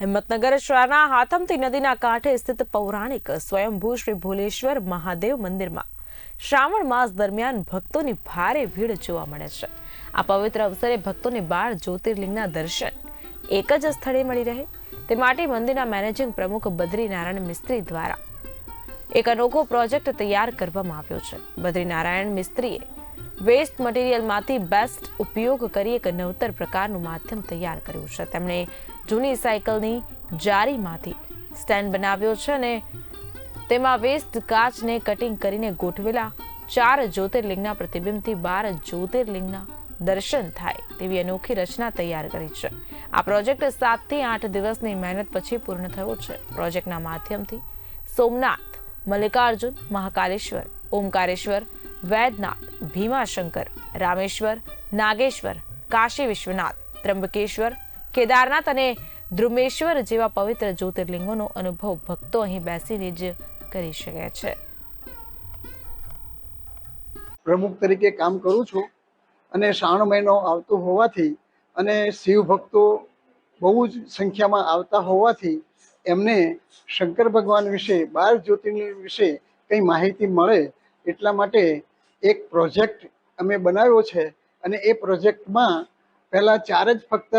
હિંમતનગર શહેરના હાથમતી નદીના કાંઠે સ્થિત પૌરાણિક સ્વયંભૂ શ્રી ભોલેશ્વર મહાદેવ મંદિરમાં શ્રાવણ માસ દરમિયાન ભક્તોની ભારે ભીડ જોવા મળે છે. આ પવિત્ર અવસરે ભક્તોને બાર જ્યોતિર્લિંગના દર્શન એક જ સ્થળે મળી રહે. તે માટે મંદિરના મેનેજિંગ પ્રમુખ બદ્રીનારાયણ મિસ્ત્રી દ્વારા એક અનોખો પ્રોજેક્ટ તૈયાર કરવામાં આવ્યો છે. બદ્રીનારાયણ મિસ્ત્રીએ વેસ્ટ મટીરિયલમાંથી બેસ્ટ ઉપયોગ કરી એક નવતર પ્રકારનું માધ્યમ તૈયાર કર્યું છે. તેમણે જૂની સાયકલની જારીમાંથી સ્ટેન્ડ બનાવ્યો છે અને તેમાં વેસ્ટ કાચને કટિંગ કરીને ગોઠવેલા ચાર જ્યોતિર્લિંગના પ્રતિબિંબથી બાર જ્યોતિર્લિંગના દર્શન થાય તેવી અનોખી રચના તૈયાર કરી છે. આ પ્રોજેક્ટ સાતથી આઠ દિવસની મહેનત પછી પૂર્ણ થયો છે. પ્રોજેક્ટના માધ્યમથી સોમનાથ, મલ્લિકાર્જુન, મહાકાલેશ્વર, ઓમકારેશ્વર વૈદનાથ ભીમાશંકર, રામેશ્વર, નાગેશ્વર, કાશી વિશ્વનાથ ત્રંબકેશ્વર કેદારનાથ અને ધ્રુમેશ્વર જેવા પવિત્ર જ્યોતિર્લિંગોનો અનુભવ ભક્તો અહીં બેસીને જ કરી શકે છે. પ્રમુખ તરીકે કામ કરું છું અને શ્રાવણ મહિનો આવતો હોવાથી અને શિવ ભક્તો બહુ જ સંખ્યામાં આવતા હોવાથી એમને શંકર ભગવાન વિશે, બાર જ્યોતિર્લિંગ વિશે કંઈ માહિતી મળે એટલા માટે એક પ્રોજેક્ટ અમે બનાવ્યો છે અને એ પ્રોજેક્ટમાં પહેલાં ચાર જ ફક્ત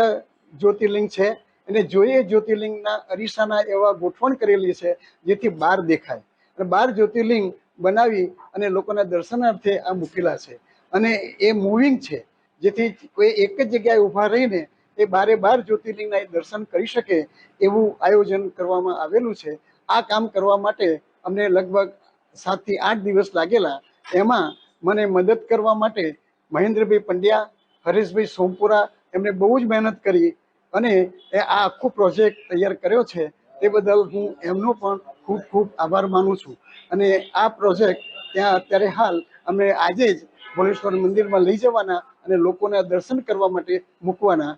જ્યોતિર્લિંગ છે અને જોઈએ જ્યોતિર્લિંગના અરીસાના એવા ગોઠવણ કરેલી છે જેથી બાર દેખાય. અને બાર જ્યોતિર્લિંગ બનાવી અને લોકોના દર્શનાર્થે આ મૂકેલા છે. અને એ મૂવિંગ છે, જેથી કોઈ એક જ જગ્યાએ ઊભા રહીને એ બારે બાર જ્યોતિર્લિંગના એ દર્શન કરી શકે એવું આયોજન કરવામાં આવેલું છે. આ કામ કરવા માટે અમને લગભગ સાતથી આઠ દિવસ લાગેલા. એમાં મને મદદ કરવા માટે મહેન્દ્રભાઈ પંડ્યા, હરેશભાઈ સોમપુરા એમણે બહુ જ મહેનત કરી અને એ આ આખો પ્રોજેક્ટ તૈયાર કર્યો છે તે બદલ હું એમનો પણ ખૂબ ખૂબ આભાર માનું છું. અને આ પ્રોજેક્ટ ત્યાં અત્યારે હાલ અમે આજે જ ભોલેશ્વર મંદિરમાં લઈ જવાના અને લોકોના દર્શન કરવા માટે મૂકવાના